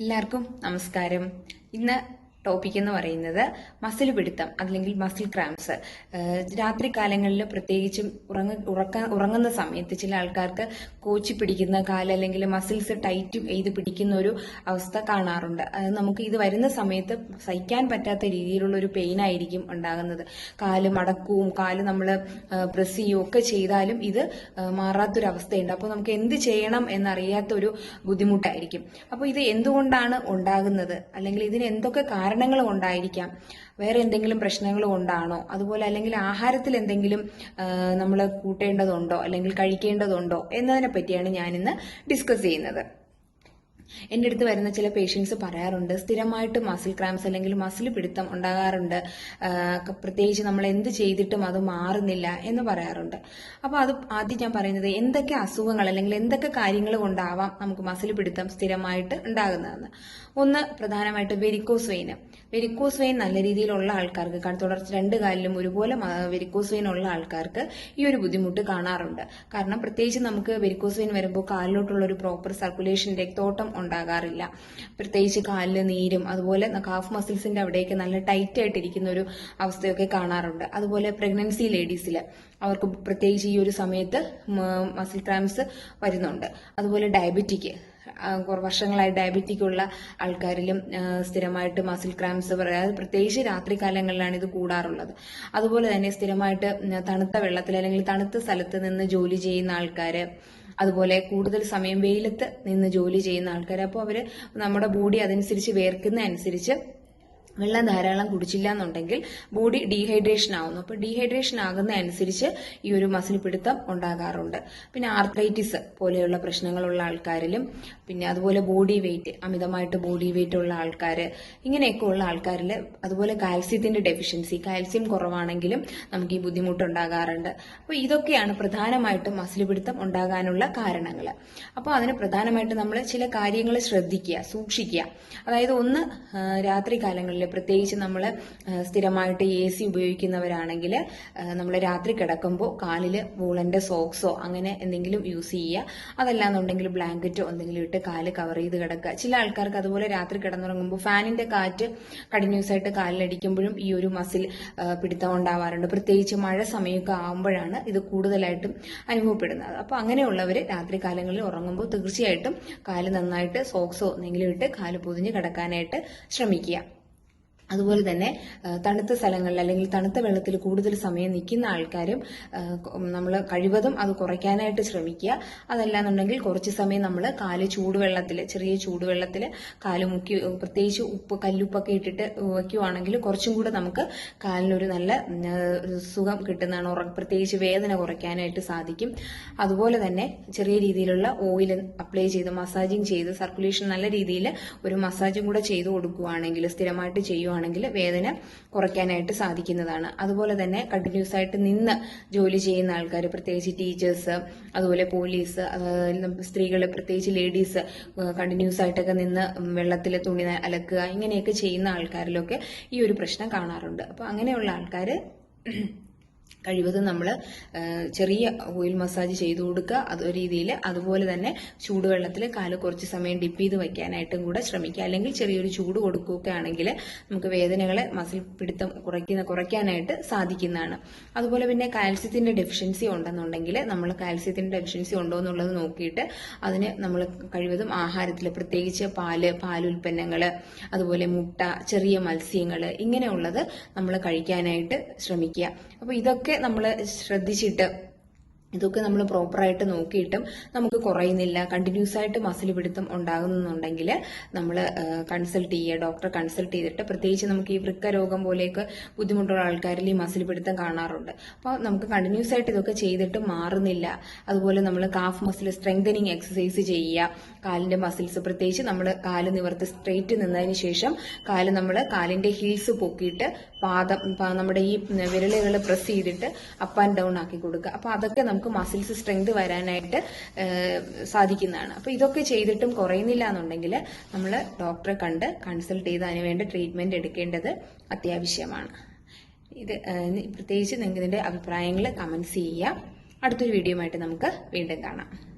എല്ലാവർക്കും നമസ്കാരം. ഇന്ന് ടോപ്പിക് എന്ന് പറയുന്നത് മസിൽ പിടുത്തം അല്ലെങ്കിൽ മസിൽ ക്രാംസ് രാത്രി കാലങ്ങളിൽ പ്രത്യേകിച്ചും ഉറങ്ങ ഉറക്ക ഉറങ്ങുന്ന സമയത്ത് ചില ആൾക്കാർക്ക് കോച്ചി പിടിക്കുന്ന കാൽ അല്ലെങ്കിൽ മസിൽസ് ടൈറ്റും ചെയ്ത് പിടിക്കുന്ന ഒരു അവസ്ഥ കാണാറുണ്ട്. അത് നമുക്ക് ഇത് വരുന്ന സമയത്ത് സഹിക്കാൻ പറ്റാത്ത രീതിയിലുള്ള ഒരു പെയിൻ ആയിരിക്കും ഉണ്ടാകുന്നത്. കാൽ മടക്കവും കാൽ നമ്മൾ പ്രസ് ചെയ്യുകയും ഒക്കെ ചെയ്താലും ഇത് മാറാത്തൊരവസ്ഥയുണ്ട് അപ്പോൾ നമുക്ക് എന്ത് ചെയ്യണം എന്നറിയാത്ത ഒരു ബുദ്ധിമുട്ടായിരിക്കും. അപ്പോൾ ഇത് എന്തുകൊണ്ടാണ് ഉണ്ടാകുന്നത്? അല്ലെങ്കിൽ ഇതിന് എന്തൊക്കെ കാരണങ്ങൾ ഉണ്ടായിരിക്കാം. വേറെ എന്തെങ്കിലും പ്രശ്നങ്ങൾ കൊണ്ടാണോ അതുപോലെ അല്ലെങ്കിൽ ആഹാരത്തിൽ എന്തെങ്കിലും നമ്മൾ കൂട്ടേണ്ടതുണ്ടോ? അല്ലെങ്കിൽ കഴിക്കേണ്ടതുണ്ടോ? എന്നതിനെ പറ്റിയാണ് ഞാനിന്ന് ഡിസ്കസ് ചെയ്യുന്നത്. എന്റെ അടുത്ത് വരുന്ന ചില പേഷ്യൻസ് പറയാറുണ്ട് സ്ഥിരമായിട്ട് മസിൽ ക്രാംസ് അല്ലെങ്കിൽ മസിൽ പിടുത്തം ഉണ്ടാകാറുണ്ട്. പ്രത്യേകിച്ച് നമ്മൾ എന്ത് ചെയ്തിട്ടും അത് മാറുന്നില്ല എന്ന് പറയാറുണ്ട്. അപ്പോൾ അത് ആദ്യം ഞാൻ പറയുന്നത് എന്തൊക്കെ അസുഖങ്ങൾ അല്ലെങ്കിൽ എന്തൊക്കെ കാര്യങ്ങൾ കൊണ്ടാവാം നമുക്ക് മസിൽ പിടുത്തം സ്ഥിരമായിട്ട് ഉണ്ടാകുന്നതെന്ന്. ഒന്ന് പ്രധാനമായിട്ട് വെരിക്കോസ് വെയിൻ. വെരിക്കോസ് വെയിൻ നല്ല രീതിയിലുള്ള ആൾക്കാർക്ക് തുടർച്ച രണ്ട് കാലിലും ഒരുപോലെ വെരിക്കോസ് വെയിൻ ഉള്ള ആൾക്കാർക്ക് ഈ ഒരു ബുദ്ധിമുട്ട് കാണാറുണ്ട്. കാരണം പ്രത്യേകിച്ച് നമുക്ക് വെരിക്കോസ് വെയിൻ വരുമ്പോൾ കാലിലോട്ടുള്ള ഒരു പ്രോപ്പർ സർക്കുലേഷൻ രക്തോട്ടം ഉണ്ടാകാറില്ല. പ്രത്യേകിച്ച് കാലിൽ നീരും അതുപോലെ കാഫ് മസിൽസിന്റെ അവിടെയൊക്കെ നല്ല ടൈറ്റ് ആയിട്ടിരിക്കുന്ന ഒരു അവസ്ഥയൊക്കെ കാണാറുണ്ട്. അതുപോലെ പ്രഗ്നൻസി ലേഡീസിൽ അവർക്ക് പ്രത്യേകിച്ച് ഈ ഒരു സമയത്ത് മസിൽ ക്രാംസ് വരുന്നുണ്ട്. അതുപോലെ ഡയബറ്റിക് വർഷങ്ങളായി ഡയബറ്റിക് ഉള്ള ആൾക്കാരിലും സ്ഥിരമായിട്ട് മസിൽ ക്രാംസ് പറയാതെ പ്രത്യേകിച്ച് രാത്രി കാലങ്ങളിലാണ് ഇത് കൂടാറുള്ളത്. അതുപോലെ തന്നെ സ്ഥിരമായിട്ട് തണുത്ത വെള്ളത്തിൽ അല്ലെങ്കിൽ തണുത്ത സ്ഥലത്ത് നിന്ന് ജോലി ചെയ്യുന്ന ആൾക്കാര് അതുപോലെ കൂടുതൽ സമയം വെയിലത്ത് നിന്ന് ജോലി ചെയ്യുന്ന ആൾക്കാർ അപ്പോൾ അവർ നമ്മുടെ ബോഡി അതനുസരിച്ച് വേർക്കുന്ന അനുസരിച്ച് വെള്ളം ധാരാളം കുടിച്ചില്ല എന്നുണ്ടെങ്കിൽ ബോഡി ഡീഹൈഡ്രേഷൻ ആവുന്നു. അപ്പോൾ ഡീഹൈഡ്രേഷൻ ആകുന്ന അനുസരിച്ച് ഈ ഒരു മസിൽ പിടുത്തം ഉണ്ടാകാറുണ്ട്. പിന്നെ ആർത്രൈറ്റിസ് പോലെയുള്ള പ്രശ്നങ്ങളുള്ള ആൾക്കാരിലും പിന്നെ അതുപോലെ ബോഡി വെയിറ്റ് അമിതമായിട്ട് ബോഡി വെയിറ്റ് ഉള്ള ആൾക്കാർ ഇങ്ങനെയൊക്കെ ഉള്ള ആൾക്കാരിൽ അതുപോലെ കാൽസ്യത്തിന്റെ ഡെഫിഷ്യൻസി കാൽസ്യം കുറവാണെങ്കിലും നമുക്ക് ഈ ബുദ്ധിമുട്ടുണ്ടാകാറുണ്ട്. അപ്പോൾ ഇതൊക്കെയാണ് പ്രധാനമായിട്ടും മസിൽ പിടുത്തം ഉണ്ടാകാനുള്ള കാരണങ്ങൾ അപ്പോൾ അതിന് പ്രധാനമായിട്ട് നമ്മൾ ചില കാര്യങ്ങൾ ശ്രദ്ധിക്കുക സൂക്ഷിക്കുക. അതായത് ഒന്ന് രാത്രി കാലങ്ങളിൽ പ്രത്യേകിച്ച് നമ്മൾ സ്ഥിരമായിട്ട് എ സി ഉപയോഗിക്കുന്നവരാണെങ്കിൽ നമ്മൾ രാത്രി കിടക്കുമ്പോൾ കാലിൽ വൂളന്റെ സോക്സോ അങ്ങനെ എന്തെങ്കിലും യൂസ് ചെയ്യുക. അതല്ലാന്നുണ്ടെങ്കിൽ ബ്ലാങ്കറ്റോ എന്തെങ്കിലും ഇട്ട് കാൽ കവർ ചെയ്ത് കിടക്കുക. ചില ആൾക്കാർക്ക് അതുപോലെ രാത്രി കിടന്നുറങ്ങുമ്പോൾ ഫാനിന്റെ കാറ്റ് കണ്ടിന്യൂസ് ആയിട്ട് കാലിലടിക്കുമ്പോഴും ഈ ഒരു മസിൽ പിടുത്തം ഉണ്ടാവാറുണ്ട്. പ്രത്യേകിച്ച് മഴ സമയമൊക്കെ ആകുമ്പോഴാണ് ഇത് കൂടുതലായിട്ടും അനുഭവപ്പെടുന്നത്. അപ്പോൾ അങ്ങനെയുള്ളവർ രാത്രി കാലങ്ങളിൽ ഉറങ്ങുമ്പോൾ തീർച്ചയായിട്ടും കാൽ നന്നായിട്ട് സോക്സോ എന്തെങ്കിലും ഇട്ട് കാൽ പൊതിഞ്ഞ് കിടക്കാനായിട്ട് ശ്രമിക്കുക. അതുപോലെ തന്നെ തണുത്ത സ്ഥലങ്ങളിൽ അല്ലെങ്കിൽ തണുത്ത വെള്ളത്തിൽ കൂടുതൽ സമയം നിൽക്കുന്ന ആൾക്കാരും നമ്മൾ കഴിവതും അത് കുറയ്ക്കാനായിട്ട് ശ്രമിക്കുക. അതല്ലാന്നുണ്ടെങ്കിൽ കുറച്ച് സമയം നമ്മൾ കാൽ ചൂടുവെള്ളത്തിൽ ചെറിയ ചൂടുവെള്ളത്തിൽ കാൽ മുക്കി പ്രത്യേകിച്ച് ഉപ്പ് കല്ലുപ്പൊക്കെ ഇട്ടിട്ട് വയ്ക്കുവാണെങ്കിൽ കുറച്ചും കൂടെ നമുക്ക് കാലിനൊരു നല്ല സുഖം കിട്ടുന്നതാണ്. ഉറ- പ്രത്യേകിച്ച് വേദന കുറയ്ക്കാനായിട്ട് സാധിക്കും. അതുപോലെ തന്നെ ചെറിയ രീതിയിലുള്ള ഓയിൽ അപ്ലൈ ചെയ്ത് മസാജിങ് ചെയ്ത് സർക്കുലേഷൻ നല്ല രീതിയിൽ ഒരു മസാജും കൂടെ ചെയ്ത് കൊടുക്കുകയാണെങ്കിൽ സ്ഥിരമായിട്ട് ചെയ്യുവാണെങ്കിൽ വേദന കുറയ്ക്കാനായിട്ട് സാധിക്കുന്നതാണ്. അതുപോലെ തന്നെ കണ്ടിന്യൂസ് ആയിട്ട് നിന്ന് ജോലി ചെയ്യുന്ന ആൾക്കാർ പ്രത്യേകിച്ച് ടീച്ചേഴ്സ് അതുപോലെ പോലീസ് സ്ത്രീകൾ പ്രത്യേകിച്ച് ലേഡീസ് കണ്ടിന്യൂസ് ആയിട്ടൊക്കെ നിന്ന് വെള്ളത്തിൽ തുണി അലക്കുക ഇങ്ങനെയൊക്കെ ചെയ്യുന്ന ആൾക്കാരിലൊക്കെ ഈ ഒരു പ്രശ്നം കാണാറുണ്ട്. അപ്പോൾ അങ്ങനെയുള്ള ആൾക്കാർ കഴിവതും നമ്മൾ ചെറിയ ഓയിൽ മസാജ് ചെയ്തു കൊടുക്കുക. അത് രീതിയിൽ അതുപോലെ തന്നെ ചൂടുവെള്ളത്തിൽ കാൽ കുറച്ച് സമയം ഡിപ്പ് ചെയ്ത് വയ്ക്കാനായിട്ടും കൂടെ ശ്രമിക്കുക. അല്ലെങ്കിൽ ചെറിയൊരു ചൂട് കൊടുക്കുകയാണെങ്കിൽ നമുക്ക് വേദനകളെ മസിൽ പിടുത്തം കുറയ്ക്കുന്ന കുറയ്ക്കാനായിട്ട് സാധിക്കുന്നതാണ്. അതുപോലെ പിന്നെ കാൽസ്യത്തിന്റെ ഡെഫിഷ്യൻസി ഉണ്ടെന്നുണ്ടെങ്കിൽ നമ്മൾ കാൽസ്യത്തിന്റെ ഡെഫിഷ്യൻസി ഉണ്ടോ എന്നുള്ളത് നോക്കിയിട്ട് അതിന് നമ്മൾ കഴിവതും ആഹാരത്തിൽ പ്രത്യേകിച്ച് പാൽ പാലുൽപ്പന്നങ്ങൾ അതുപോലെ മുട്ട ചെറിയ മത്സ്യങ്ങൾ ഇങ്ങനെയുള്ളത് നമ്മൾ കഴിക്കാനായിട്ട് ശ്രമിക്കുക. അപ്പോൾ ഇതൊക്കെ നമ്മൾ ശ്രദ്ധിച്ചിട്ട് ഇതൊക്കെ നമ്മൾ പ്രോപ്പറായിട്ട് നോക്കിയിട്ടും നമുക്ക് കുറയുന്നില്ല. കണ്ടിന്യൂസ് ആയിട്ട് മസിൽ പിടുത്തം ഉണ്ടാകുന്നുണ്ടെങ്കിൽ നമ്മൾ കൺസൾട്ട് ചെയ്യുക ഡോക്ടറെ കൺസൾട്ട് ചെയ്തിട്ട് പ്രത്യേകിച്ച് നമുക്ക് ഈ വൃക്ക രോഗം പോലെയൊക്കെ ബുദ്ധിമുട്ടുള്ള ആൾക്കാരിൽ ഈ മസിൽ പിടുത്തം കാണാറുണ്ട്. അപ്പോൾ നമുക്ക് കണ്ടിന്യൂസ് ആയിട്ട് ഇതൊക്കെ ചെയ്തിട്ട് മാറുന്നില്ല. അതുപോലെ നമ്മൾ കാഫ് മസിൽ സ്ട്രെങ്തനിങ് എക്സസൈസ് ചെയ്യുക കാലിന്റെ മസിൽസ് പ്രത്യേകിച്ച് നമ്മൾ കാൽ നിവർത്തി സ്ട്രെയിറ്റ് നിന്നതിന് ശേഷം കാൽ നമ്മൾ കാലിന്റെ ഹീൽസ് പൊക്കിയിട്ട് പാദം നമ്മുടെ ഈ വിരലുകൾ പ്രസ് ചെയ്തിട്ട് അപ്പ് ആൻഡ് ഡൗൺ ആക്കി കൊടുക്കുക. അപ്പോൾ അതൊക്കെ നമുക്ക് മസിൽസ് സ്ട്രെങ്ത് വരാനായിട്ട് സാധിക്കുന്നതാണ്. അപ്പോൾ ഇതൊക്കെ ചെയ്തിട്ടും കുറയുന്നില്ല എന്നുണ്ടെങ്കിൽ നമ്മൾ ഡോക്ടറെ കണ്ട് കൺസൾട്ട് ചെയ്ത് അതിന് വേണ്ട ട്രീറ്റ്മെന്റ് എടുക്കേണ്ടത് അത്യാവശ്യമാണ്. ഇത് പ്രത്യേകിച്ച് ഇതിന്റെ അഭിപ്രായങ്ങൾ കമന്റ്സ് ചെയ്യുക. അടുത്തൊരു വീഡിയോ ആയിട്ട് നമുക്ക് വീണ്ടും കാണാം.